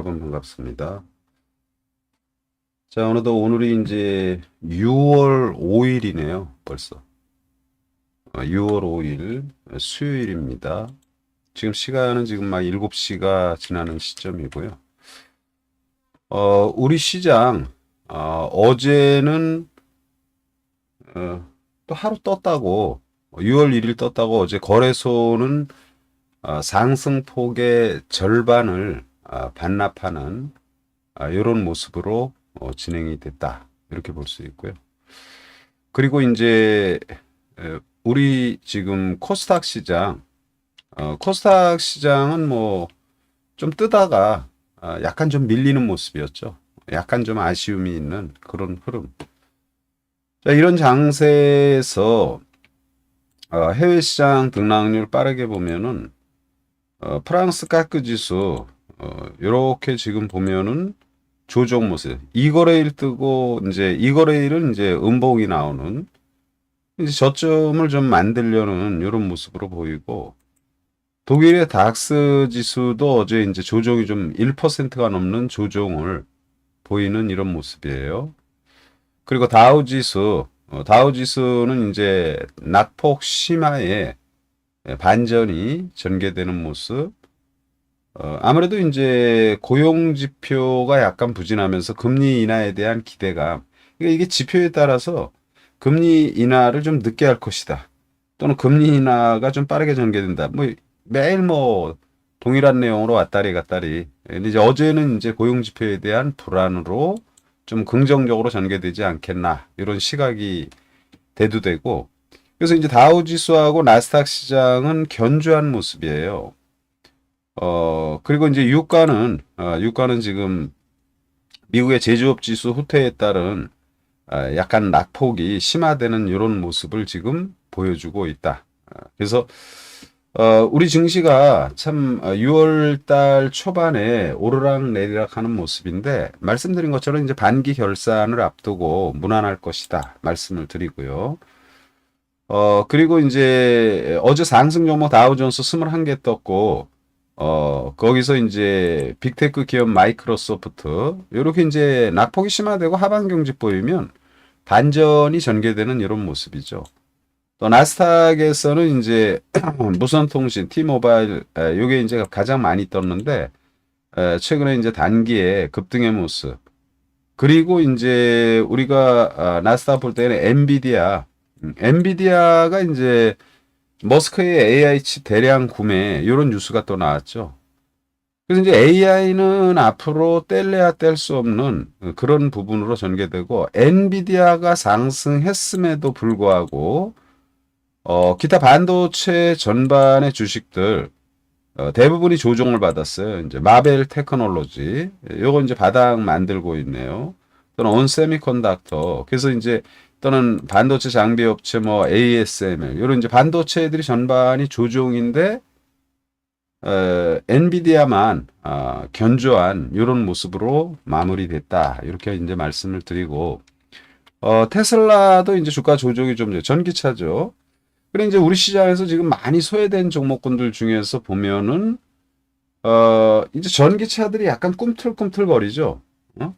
여러분 반갑습니다. 자, 오늘도 오늘이 이제 6월 5일이네요. 벌써. 6월 5일 수요일입니다. 지금 시간은 지금 막 7시가 지나는 시점이고요. 어, 우리 시장, 어, 어제는, 어, 또 하루 떴다고, 6월 1일 떴다고 어제 거래소는 어, 상승폭의 절반을 아, 반납하는 이런 모습으로 어, 진행이 됐다. 이렇게 볼 수 있고요. 그리고 이제 에, 우리 지금 코스닥 시장, 어, 코스닥 시장은 뭐 좀 뜨다가 아, 약간 좀 밀리는 모습이었죠. 약간 좀 아쉬움이 있는 그런 흐름. 자, 이런 장세에서 어, 해외 시장 등락률 빠르게 보면은 어, 프랑스 까크 지수 어, 요렇게 지금 보면은 조정 모습. 이거래일 뜨고 이제 이거래일은 이제 음봉이 나오는 이제 저점을 좀 만들려는 이런 모습으로 보이고 독일의 닥스 지수도 어제 이제 조정이 좀 1%가 넘는 조정을 보이는 이런 모습이에요. 그리고 다우 지수, 어, 다우 지수는 이제 낙폭 심화에 반전이 전개되는 모습. 어, 아무래도 이제 고용 지표가 약간 부진하면서 금리 인하에 대한 기대감. 그러니까 이게 지표에 따라서 금리 인하를 좀 늦게 할 것이다. 또는 금리 인하가 좀 빠르게 전개된다. 뭐 매일 뭐 동일한 내용으로 왔다리 갔다리. 근데 이제 어제는 이제 고용 지표에 대한 불안으로 좀 긍정적으로 전개되지 않겠나 이런 시각이 대두되고 그래서 이제 다우 지수하고 나스닥 시장은 견주한 모습이에요. 어, 그리고 이제 유가는, 어, 유가는 지금 미국의 제조업 지수 후퇴에 따른 아, 약간 낙폭이 심화되는 이런 모습을 지금 보여주고 있다. 아, 그래서 어, 우리 증시가 참 6월 달 초반에 오르락 내리락 하는 모습인데 말씀드린 것처럼 이제 반기 결산을 앞두고 무난할 것이다 말씀을 드리고요. 어, 그리고 이제 어제 상승 종목 다우존스 21개 떴고 어, 거기서 이제 빅테크 기업 마이크로소프트 요렇게 이제 낙폭이 심화되고 하반 경직 보이면 반전이 전개되는 이런 모습이죠. 또 나스닥에서는 이제 무선통신, T모바일 에, 요게 이제 가장 많이 떴는데 에, 최근에 이제 단기에 급등의 모습. 그리고 이제 우리가 아, 나스닥 볼 때는 엔비디아, 음, 엔비디아가 이제 머스크의 AI 칩 대량 구매 이런 뉴스가 또 나왔죠. 그래서 이제 AI는 앞으로 뗄래야 뗄 수 없는 그런 부분으로 전개되고 엔비디아가 상승했음에도 불구하고 어, 기타 반도체 전반의 주식들 어, 대부분이 조정을 받았어요. 이제 마벨 테크놀로지 요거 이제 바닥 만들고 있네요. 또는 온 세미컨덕터 그래서 이제 또는 반도체 장비 업체 뭐 ASML 이런 이제 반도체들이 전반이 조종인데 어, 엔비디아만 어, 견조한 이런 모습으로 마무리됐다 이렇게 이제 말씀을 드리고 어, 테슬라도 이제 주가 조정이 좀 전기차죠. 그래 이제 우리 시장에서 지금 많이 소외된 종목군들 중에서 보면은 어, 이제 전기차들이 약간 꿈틀꿈틀거리죠. 어?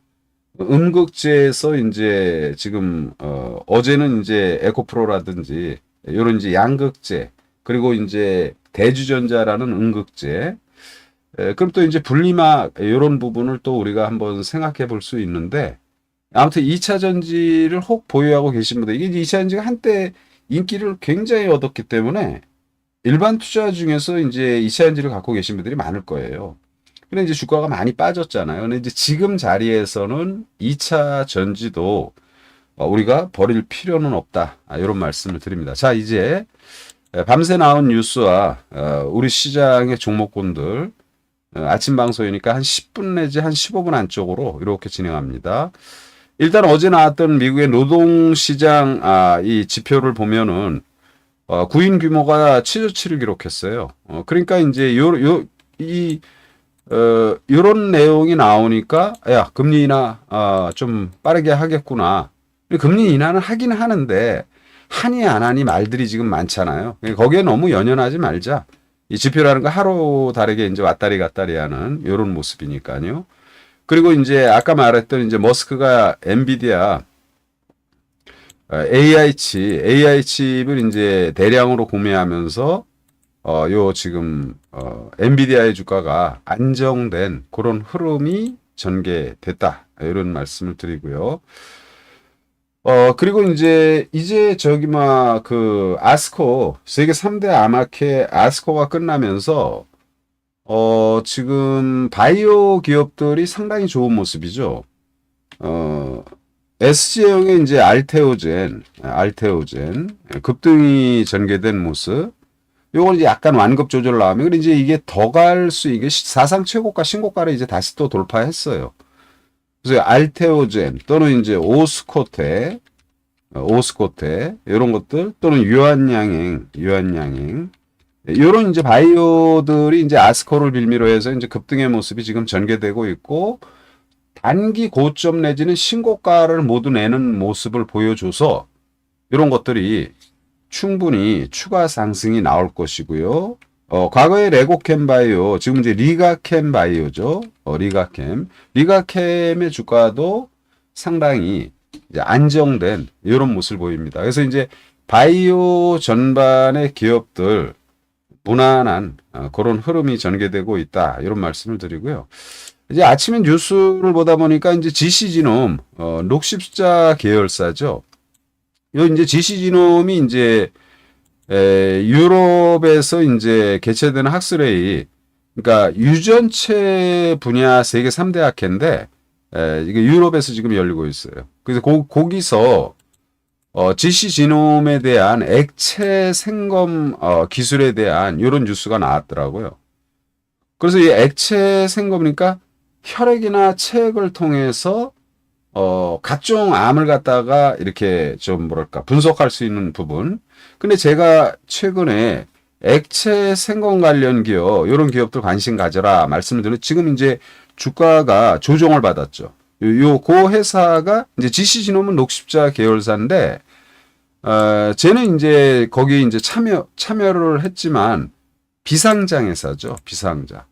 음극재에서 이제 지금 어, 어제는 이제 에코프로라든지 이런 이제 양극재 그리고 이제 대주전자라는 음극재 에, 그럼 또 이제 분리막 이런 부분을 또 우리가 한번 생각해 볼 수 있는데 아무튼 2차 전지를 혹 보유하고 계신 분들 이게 2차 전지가 한때 인기를 굉장히 얻었기 때문에 일반 투자 중에서 이제 2차 전지를 갖고 계신 분들이 많을 거예요. 근데 이제 주가가 많이 빠졌잖아요. 근데 이제 지금 자리에서는 2차 전지도 어, 우리가 버릴 필요는 없다. 아, 이런 말씀을 드립니다. 자, 이제 밤새 나온 뉴스와 어, 우리 시장의 종목군들 어, 아침 방송이니까 한 10분 내지 한 15분 안쪽으로 이렇게 진행합니다. 일단 어제 나왔던 미국의 노동 시장 아, 이 지표를 보면은 어, 구인 규모가 7.7을 기록했어요. 어, 그러니까 이제 요, 요, 이, 어, 요런 내용이 나오니까, 야, 금리 인하, 아, 좀 빠르게 하겠구나. 금리 인하는 하긴 하는데, 하니 안 하니 말들이 지금 많잖아요. 거기에 너무 연연하지 말자. 이 지표라는 거 하루 다르게 이제 왔다리 갔다리 하는 이런 모습이니까요. 그리고 이제 아까 말했던 이제 머스크가 엔비디아 어, AI 칩, AI 칩을 이제 대량으로 구매하면서 어, 요 지금 어, 엔비디아의 주가가 안정된 그런 흐름이 전개됐다. 이런 말씀을 드리고요. 어, 그리고 이제, 이제 저기, 막, 그, 아스코, 세계 3대 아마케 아스코가 끝나면서, 어, 지금, 바이오 기업들이 상당히 좋은 모습이죠. 어, SG형의 이제 알테오젠, 알테오젠, 급등이 전개된 모습. 요건 이제 약간 완급 조절 나오면, 근데 이제 이게 더 갈 수, 이게 시- 사상 최고가, 신고가를 이제 다시 또 돌파했어요. 그래서 알테오젠 또는 이제 오스코테, 어, 오스코테 이런 것들 또는 유한양행, 유한양행 이런 이제 바이오들이 이제 아스코를 빌미로 해서 이제 급등의 모습이 지금 전개되고 있고 단기 고점 내지는 신고가를 모두 내는 모습을 보여줘서 이런 것들이 충분히 추가 상승이 나올 것이고요. 어, 과거에 레고캠 바이오, 지금 이제 리가캠 바이오죠. 어, 리가캠. 리가캠의 주가도 상당히 안정된 이런 모습을 보입니다. 그래서 이제 바이오 전반의 기업들 무난한 어, 그런 흐름이 전개되고 있다. 이런 말씀을 드리고요. 이제 아침에 뉴스를 보다 보니까 이제 GC지놈, 어, 녹십자 계열사죠. 요 이제 GC지놈이 이제 에, 유럽에서 이제 개최되는 학술회의, 그러니까 유전체 분야 세계 3대 학회인데, 에, 이게 유럽에서 지금 열리고 있어요. 그래서 고, 거기서 어, GC 지놈에 대한 액체 생검 어, 기술에 대한 이런 뉴스가 나왔더라고요. 그래서 이 액체 생검이니까 혈액이나 체액을 통해서 어, 각종 암을 갖다가 이렇게 좀 뭐랄까 분석할 수 있는 부분. 근데 제가 최근에 액체 생검 관련 기업, 이런 기업들 관심 가져라 말씀을 드리는 지금 이제 주가가 조정을 받았죠. 요, 요, 그 회사가 이제 GC진홈은 녹십자 계열사인데, 어, 쟤는 이제 거기 이제 참여, 참여를 했지만 비상장 회사죠. 비상장.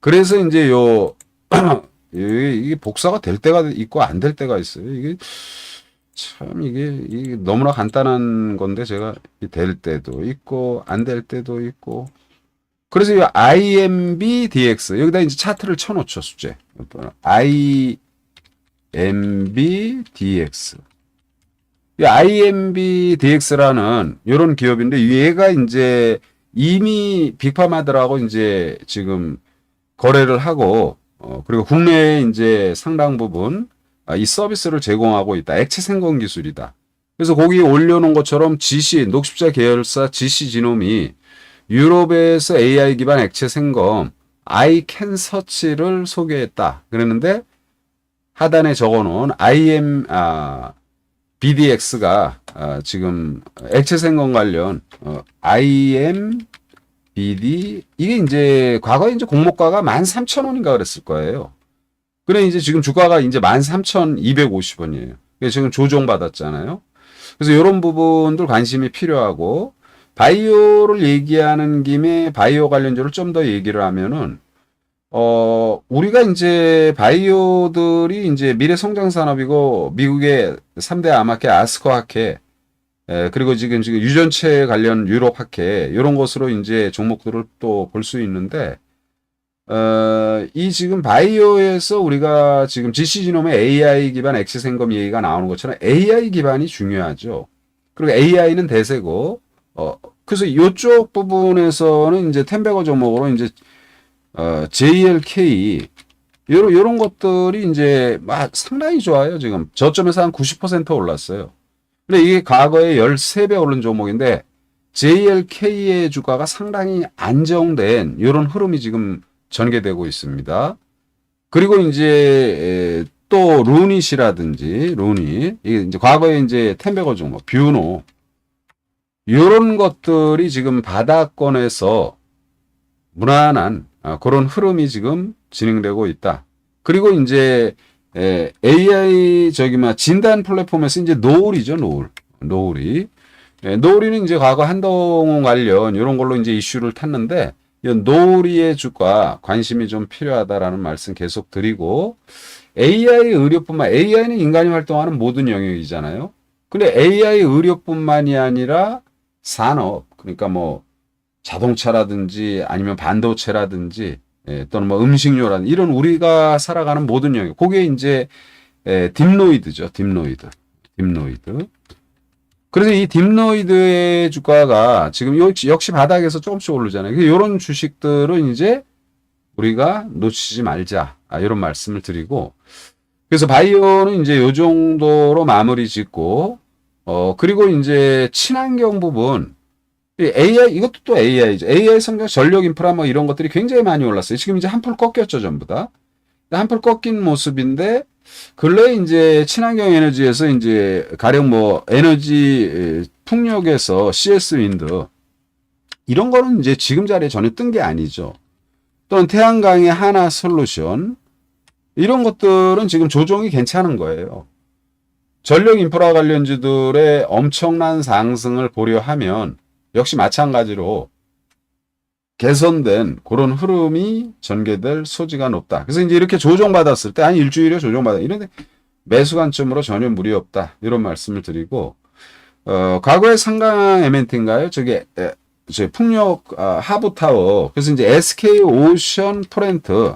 그래서 이제 요, 이게, 복사가 될 때가 있고 안 될 때가 있어요. 이게 참 이게, 이게 너무나 간단한 건데 제가 될 때도 있고 안 될 때도 있고. 그래서 이 IMB DX 여기다 이제 차트를 쳐놓죠 숙제. IMB DX 이 IMB DX라는 이런 기업인데 얘가 이제 이미 빅파마들하고 이제 지금 거래를 하고 어, 그리고 국내에 이제 상당 부분 아, 이 서비스를 제공하고 있다. 액체 생검 기술이다. 그래서 거기 올려놓은 것처럼 GC, 녹십자 계열사 GC 지놈이 유럽에서 AI 기반 액체 생검 아이캔 서치를 소개했다. 그랬는데 하단에 적어놓은 IM, 아, BDX가 아, 지금 액체 생검 관련 어, IM BD 이게 이제 과거에 이제 공모가가 13,000원인가 그랬을 거예요. 그래 이제 지금 주가가 이제 13,250원이에요. 지금 조정 받았잖아요. 그래서 이런 부분들 관심이 필요하고 바이오를 얘기하는 김에 바이오 관련주를 좀 더 얘기를 하면은 어 우리가 이제 바이오들이 이제 미래 성장 산업이고 미국의 3대 아마케 아스코 학회 에, 그리고 지금 지금 유전체 관련 유럽 학회 이런 것으로 이제 종목들을 또 볼 수 있는데 어, 이 지금 바이오에서 우리가 지금 GC지놈의 AI 기반 액체 생검 얘기가 나오는 것처럼 AI 기반이 중요하죠. 그리고 AI는 대세고 어 그래서 이쪽 부분에서는 이제 텐베거 종목으로 이제 어 JLK 요런 요런 것들이 이제 막 상당히 좋아요. 지금 저점에서 한 90% 올랐어요. 근데 이게 과거에 13배 오른 종목인데 JLK의 주가가 상당히 안정된 이런 흐름이 지금 전개되고 있습니다. 그리고 이제 에, 또 루닛이라든지 루닛 이게 이제 과거에 이제 텐베거 종목 뷰노 이런 것들이 지금 바닥권에서 무난한 아, 그런 흐름이 지금 진행되고 있다. 그리고 이제 에, AI 저기 막 진단 플랫폼에서 이제 노을이죠 노을 노을이 예, 노을이는 이제 과거 한동훈 관련 이런 걸로 이제 이슈를 탔는데 이 노리의 주가 관심이 좀 필요하다라는 말씀 계속 드리고 AI 의료뿐만 AI는 인간이 활동하는 모든 영역이잖아요. 근데 AI 의료뿐만이 아니라 산업 그러니까 뭐 자동차라든지 아니면 반도체라든지 예, 또는 뭐 음식료라든지 이런 우리가 살아가는 모든 영역 그게 이제 예, 딥노이드죠. 딥노이드. 딥노이드. 그래서 이 딥노이드의 주가가 지금 역시, 역시 바닥에서 조금씩 오르잖아요. 이런 주식들은 이제 우리가 놓치지 말자. 아, 이런 말씀을 드리고. 그래서 바이오는 이제 요 정도로 마무리 짓고, 어, 그리고 이제 친환경 부분, 이 AI, 이것도 또 AI죠. AI 성장 전력 인프라 뭐 이런 것들이 굉장히 많이 올랐어요. 지금 이제 한풀 꺾였죠, 전부 다. 한풀 꺾인 모습인데, 근래 이제 친환경 에너지에서 이제 가령 뭐 에너지 에, 풍력에서 CS 윈드 이런 거는 이제 지금 자리에 전혀 뜬 게 아니죠. 또는 태양광의 하나 솔루션 이런 것들은 지금 조정이 괜찮은 거예요. 전력 인프라 관련주들의 엄청난 상승을 고려하면 역시 마찬가지로 개선된 그런 흐름이 전개될 소지가 높다. 그래서 이제 이렇게 조정받았을 때, 한 일주일에 조정받아. 이런데 매수 관점으로 전혀 무리 없다. 이런 말씀을 드리고, 어, 과거에 상강 에멘트인가요? 저게, 에, 저 풍력, 아, 하부타워. 그래서 이제 SK 오션 토렌트.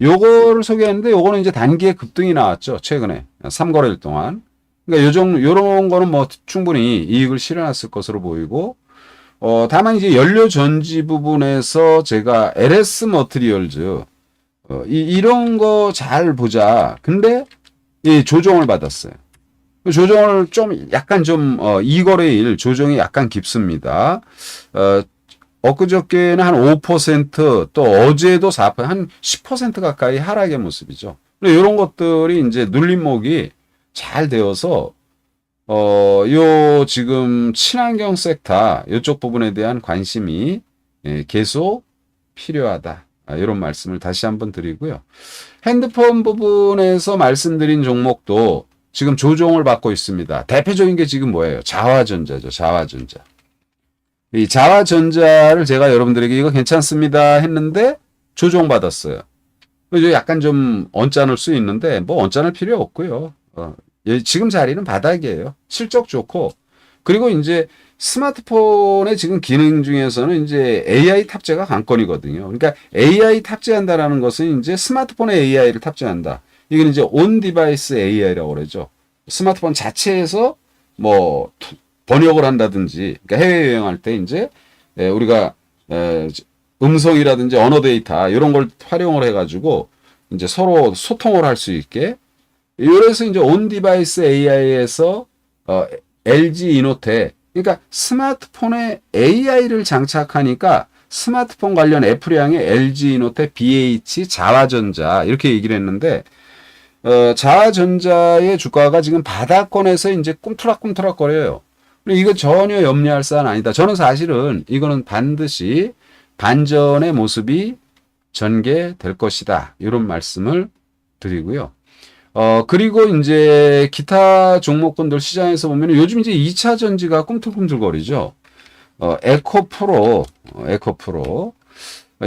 요거를 소개했는데, 요거는 이제 단기에 급등이 나왔죠. 최근에. 3거래일 동안. 그러니까 요정, 요런 거는 뭐 충분히 이익을 실현했을 것으로 보이고, 어, 다만 이제 연료 전지 부분에서 제가 LS 머트리얼즈, 어, 이, 이런 거 잘 보자. 근데, 이 조정을 받았어요. 그 조정을 좀, 약간 좀, 어, 이거래일 조정이 약간 깊습니다. 어, 엊그저께는 한 5%, 또 어제도 4%, 한 10% 가까이 하락의 모습이죠. 이런 것들이 이제 눌림목이 잘 되어서 어, 요 지금 친환경 섹터 요쪽 부분에 대한 관심이 예, 계속 필요하다. 아, 이런 말씀을 다시 한번 드리고요. 핸드폰 부분에서 말씀드린 종목도 지금 조정을 받고 있습니다. 대표적인 게 지금 뭐예요? 자화전자죠. 자화전자. 이 자화전자를 제가 여러분들에게 이거 괜찮습니다 했는데 조정받았어요. 그래서 약간 좀 언짢을 수 있는데 뭐 언짢을 필요 없고요. 어, 예, 지금 자리는 바닥이에요. 실적 좋고 그리고 이제 스마트폰의 지금 기능 중에서는 이제 AI 탑재가 관건이거든요. 그러니까 AI 탑재한다라는 것은 이제 스마트폰에 AI를 탑재한다. 이건 이제 온 디바이스 AI라고 그러죠. 스마트폰 자체에서 뭐 번역을 한다든지 그러니까 해외 여행할 때 이제 에, 우리가 에, 음성이라든지 언어 데이터 이런 걸 활용을 해가지고 이제 서로 소통을 할 수 있게 이래서 이제 온 디바이스 AI에서 어, LG 이노테 그러니까 스마트폰에 AI를 장착하니까 스마트폰 관련 애플향의 LG 이노테 BH 자화전자 이렇게 얘기를 했는데 어, 자화전자의 주가가 지금 바닥권에서 이제 꿈틀락꿈틀락 거려요. 이거 전혀 염려할 사안 아니다. 저는 사실은 이거는 반드시 반전의 모습이 전개될 것이다. 이런 말씀을 드리고요. 어, 그리고 이제 기타 종목군들 시장에서 보면 요즘 이제 2차 전지가 꿈틀꿈틀거리죠. 어, 에코 프로, 어, 에코 프로.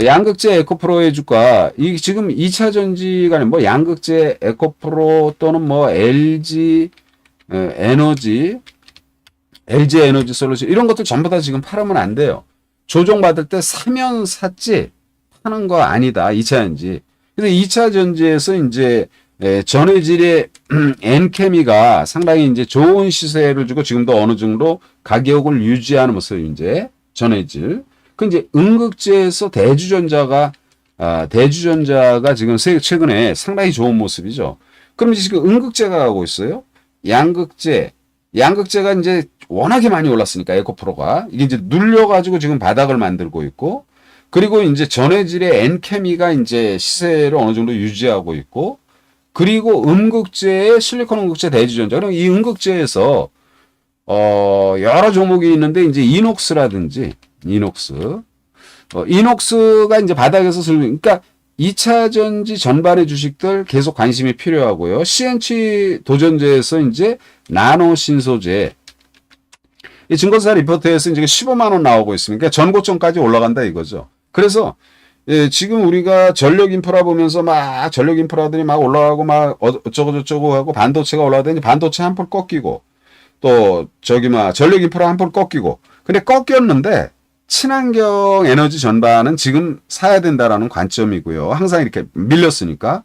양극재 에코프로의 주가, 이 지금 2차 전지가 뭐 양극재 에코프로 또는 뭐 LG 에, 에너지, LG 에너지 솔루션 이런 것들 전부 다 지금 팔으면 안 돼요. 조정 받을 때 사면 샀지 파는 거 아니다. 2차 전지. 그래서 2차 전지에서 이제 예, 전해질의 엔케미가 상당히 이제 좋은 시세를 주고 지금도 어느 정도 가격을 유지하는 모습 이제 전해질. 그 이제 응급제에서 대주전자가 아, 대주전자가 지금 최근에 상당히 좋은 모습이죠. 그럼 지금 응급제가 가고 있어요. 양극재, 양극재가 이제 워낙에 많이 올랐으니까 에코프로가 이게 이제 눌려가지고 지금 바닥을 만들고 있고 그리고 이제 전해질의 엔케미가 이제 시세를 어느 정도 유지하고 있고 그리고 음극재의 실리콘 음극재 대주전자. 그럼 이 음극재에서 어 여러 종목이 있는데 이제 이녹스라든지 이녹스. 어 이녹스가 이제 바닥에서 슬 그러니까 2차 전지 전반의 주식들 계속 관심이 필요하고요. CNC 도전제에서 이제 나노 신소재 이 증권사 리포트에서 이제 15만 원 나오고 있으니까 전고점까지 올라간다 이거죠. 그래서 예, 지금 우리가 전력 인프라 보면서 막 전력 인프라들이 막 올라가고 막 어- 어쩌고 저쩌고 하고 반도체가 올라가더니 반도체 한푼 꺾이고 또 저기 막 전력 인프라 한푼 꺾이고 근데 꺾였는데 친환경 에너지 전반은 지금 사야 된다라는 관점이고요. 항상 이렇게 밀렸으니까.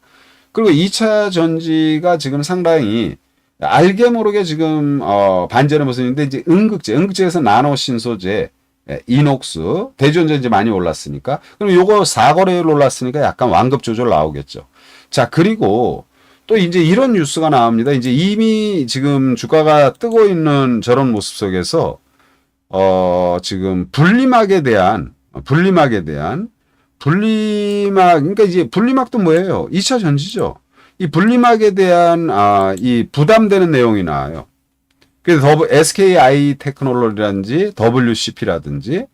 그리고 2차 전지가 지금 상당히 알게 모르게 지금 어 반전의 모습인데 이제 응급제, 응급제에서 나노 신소재, 예, 이녹스, 대전자 이제 많이 올랐으니까 그럼 요거 사거래일 올랐으니까 약간 완급 조절 나오겠죠. 자, 그리고 또 이제 이런 뉴스가 나옵니다. 이제 이미 지금 주가가 뜨고 있는 저런 모습 속에서 어, 지금 분리막에 대한, 분리막에 대한, 분리막, 그러니까 이제 분리막도 뭐예요? 2차 전지죠. 이 분리막에 대한, 아, 이 부담되는 내용이 나와요. 그래서 SKI 테크놀로지라든지 WCP라든지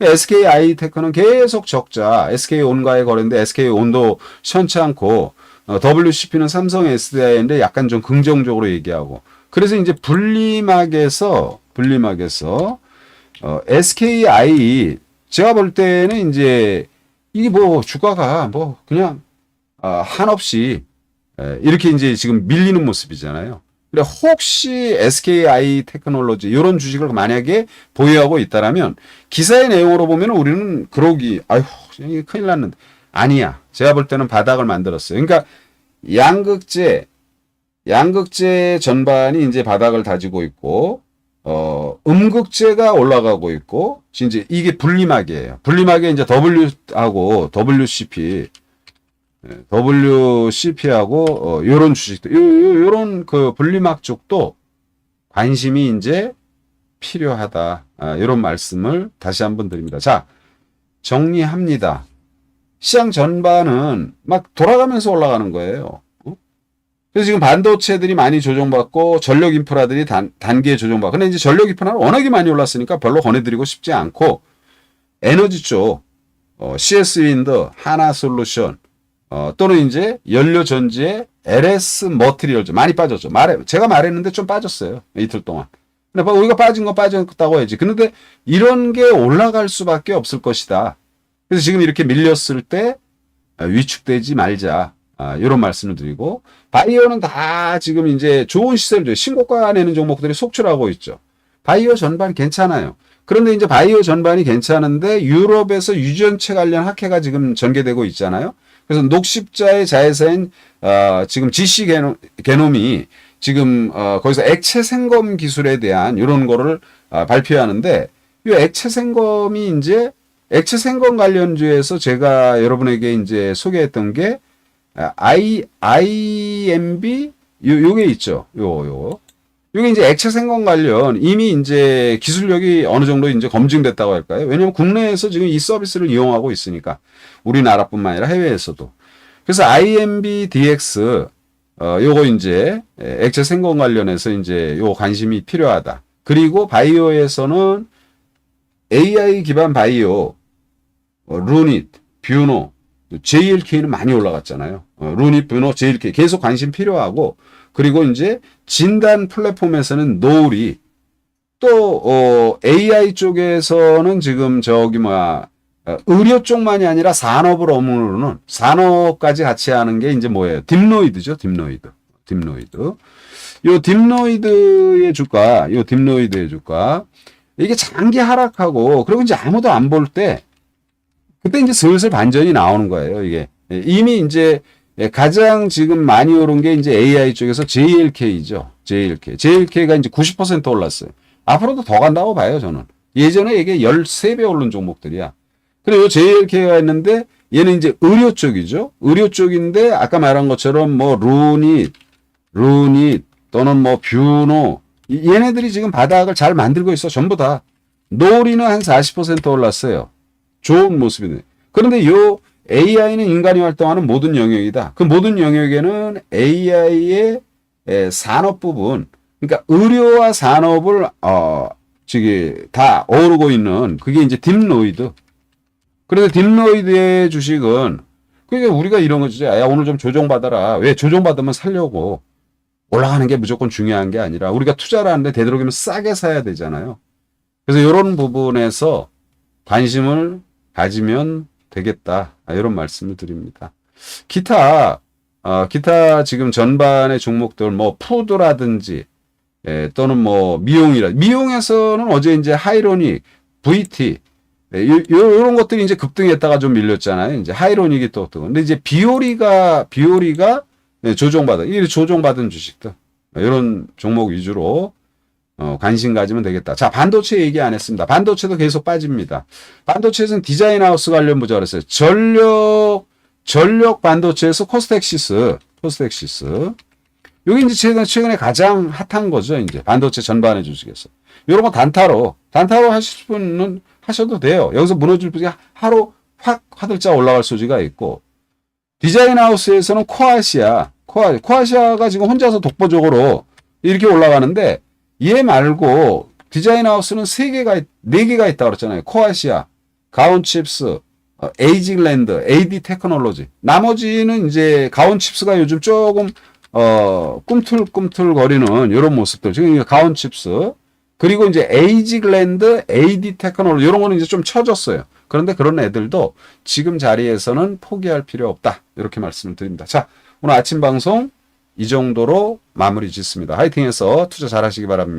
SKI 테크는 계속 적자, SK 온과의 거래인데 SK 온도 시원치 않고 어, WCP는 삼성 SDI인데 약간 좀 긍정적으로 얘기하고 그래서 이제 분리막에서 분리막에서 어, SKI 제가 볼 때는 이제 이게 뭐 주가가 뭐 그냥 아, 한없이 에, 이렇게 이제 지금 밀리는 모습이잖아요. 근데 혹시 SKI 테크놀로지 이런 주식을 만약에 보유하고 있다라면 기사의 내용으로 보면 우리는 그러기 아휴 큰일 났는데 아니야. 제가 볼 때는 바닥을 만들었어요. 그러니까 양극재 양극재 전반이 이제 바닥을 다지고 있고 어, 음극재가 올라가고 있고, 이제 이게 분리막이에요. 분리막에 이제 W하고 WCP, 예, WCP하고, 어, 요런 주식도, 요, 요, 요런 그 분리막 쪽도 관심이 이제 필요하다. 아, 요런 말씀을 다시 한번 드립니다. 자, 정리합니다. 시장 전반은 막 돌아가면서 올라가는 거예요. 어? 그래서 지금 반도체들이 많이 조정받고 전력 인프라들이 단, 단기에 조정받고 근데 이제 전력 인프라는 워낙에 많이 올랐으니까 별로 권해드리고 싶지 않고 에너지 쪽 어, CS 윈드, 하나 솔루션 어, 또는 이제 연료 전지의 LS 머티리얼즈 많이 빠졌죠. 말해 제가 말했는데 좀 빠졌어요 이틀 동안. 근데 뭐 우리가 빠진 건 빠졌다고 해야지. 그런데 이런 게 올라갈 수밖에 없을 것이다. 그래서 지금 이렇게 밀렸을 때 아, 위축되지 말자. 아, 이런 말씀을 드리고 바이오는 다 지금 이제 좋은 시세를 신고가 내는 종목들이 속출하고 있죠. 바이오 전반 괜찮아요. 그런데 이제 바이오 전반이 괜찮은데 유럽에서 유전체 관련 학회가 지금 전개되고 있잖아요. 그래서 녹십자의 자회사인 어, 지금 GC 게노, 게놈이 지금 어, 거기서 액체 생검 기술에 대한 이런 거를 어, 발표하는데 이 액체 생검이 이제 액체 생검 관련주에서 제가 여러분에게 이제 소개했던 게 아, I IMB 요 요게 있죠. 요 요. 요게 이제 액체 생검 관련 이미 이제 기술력이 어느 정도 이제 검증됐다고 할까요? 왜냐면 국내에서 지금 이 서비스를 이용하고 있으니까 우리나라뿐만 아니라 해외에서도. 그래서 IMB DX 어 요거 이제 액체 생검 관련해서 이제 요 관심이 필요하다. 그리고 바이오에서는 AI 기반 바이오 어, 루닛, 뷰노, JLK는 많이 올라갔잖아요. 어, 루닛, 뷰노, JLK 계속 관심 필요하고 그리고 이제 진단 플랫폼에서는 노을이 또 어, AI 쪽에서는 지금 저기 뭐야 어, 의료 쪽만이 아니라 산업을 어무르는 산업까지 같이 하는 게 이제 뭐예요? 딥노이드죠, 딥노이드, 딥노이드. 요 딥노이드의 주가, 요 딥노이드의 주가 이게 장기 하락하고 그리고 이제 아무도 안 볼 때 그때 이제 슬슬 반전이 나오는 거예요. 이게 이미 이제 가장 지금 많이 오른 게 이제 AI 쪽에서 JLK죠. JLK. JLK가 이제 90% 올랐어요. 앞으로도 더 간다고 봐요, 저는. 예전에 이게 13배 오른 종목들이야. 그리고 요 JLK가 있는데 얘는 이제 의료 쪽이죠. 의료 쪽인데 아까 말한 것처럼 뭐 루닛, 루닛 또는 뭐 뷰노 이- 얘네들이 지금 바닥을 잘 만들고 있어. 전부 다. 노리는 한 40% 올랐어요. 좋은 모습이네. 그런데 요 AI는 인간이 활동하는 모든 영역이다. 그 모든 영역에는 AI의 산업 부분, 그러니까 의료와 산업을 어 저기 다 어우르고 있는 그게 이제 딥노이드. 그래서 딥노이드의 주식은 그게 우리가 이런 거지. 야 오늘 좀 조정 받아라. 왜 조정 받으면 살려고 올라가는 게 무조건 중요한 게 아니라 우리가 투자를 하는데 되도록이면 싸게 사야 되잖아요. 그래서 이런 부분에서 관심을 가지면 되겠다. 아, 이런 말씀을 드립니다. 기타, 어, 기타 지금 전반의 종목들, 뭐, 푸드라든지, 예, 또는 뭐, 미용이라, 미용에서는 어제 이제 하이로닉, VT, 예, 요, 요, 런 것들이 이제 급등했다가 좀 밀렸잖아요. 이제 하이로닉이 또 또. 근데 이제 비오리가, 비오리가 예, 조정받은, 이 조정받은 주식들. 이런 종목 위주로 어, 관심 가지면 되겠다. 자, 반도체 얘기 안 했습니다. 반도체도 계속 빠집니다. 반도체에서는 디자인 하우스 관련 보자 그랬어요. 전력, 전력 반도체에서 코스텍시스, 코스텍시스. 여기 이제 최근, 최근에 가장 핫한 거죠. 이제 반도체 전반의 주식에서. 이런 거 단타로, 단타로 하실 분은 하셔도 돼요. 여기서 무너질 분이 하루 확 화들짝 올라갈 소지가 있고, 디자인 하우스에서는 코아시아, 코아, 코아시아가 지금 혼자서 독보적으로 이렇게 올라가는데, 얘 말고 디자인 하우스는 세 개가, 있- 네 개가 있다 그랬잖아요. 코아시아, 가온칩스, 어, 에이징랜드, AD 테크놀로지. 나머지는 이제 가온칩스가 요즘 조금, 어, 꿈틀꿈틀 거리는 이런 모습들. 지금 가온칩스. 그리고 이제 에이징랜드, AD 테크놀로지. 이런 거는 이제 좀 처졌어요. 그런데 그런 애들도 지금 자리에서는 포기할 필요 없다. 이렇게 말씀을 드립니다. 자, 오늘 아침 방송 이 정도로 마무리 짓습니다. 화이팅해서 투자 잘 하시기 바랍니다.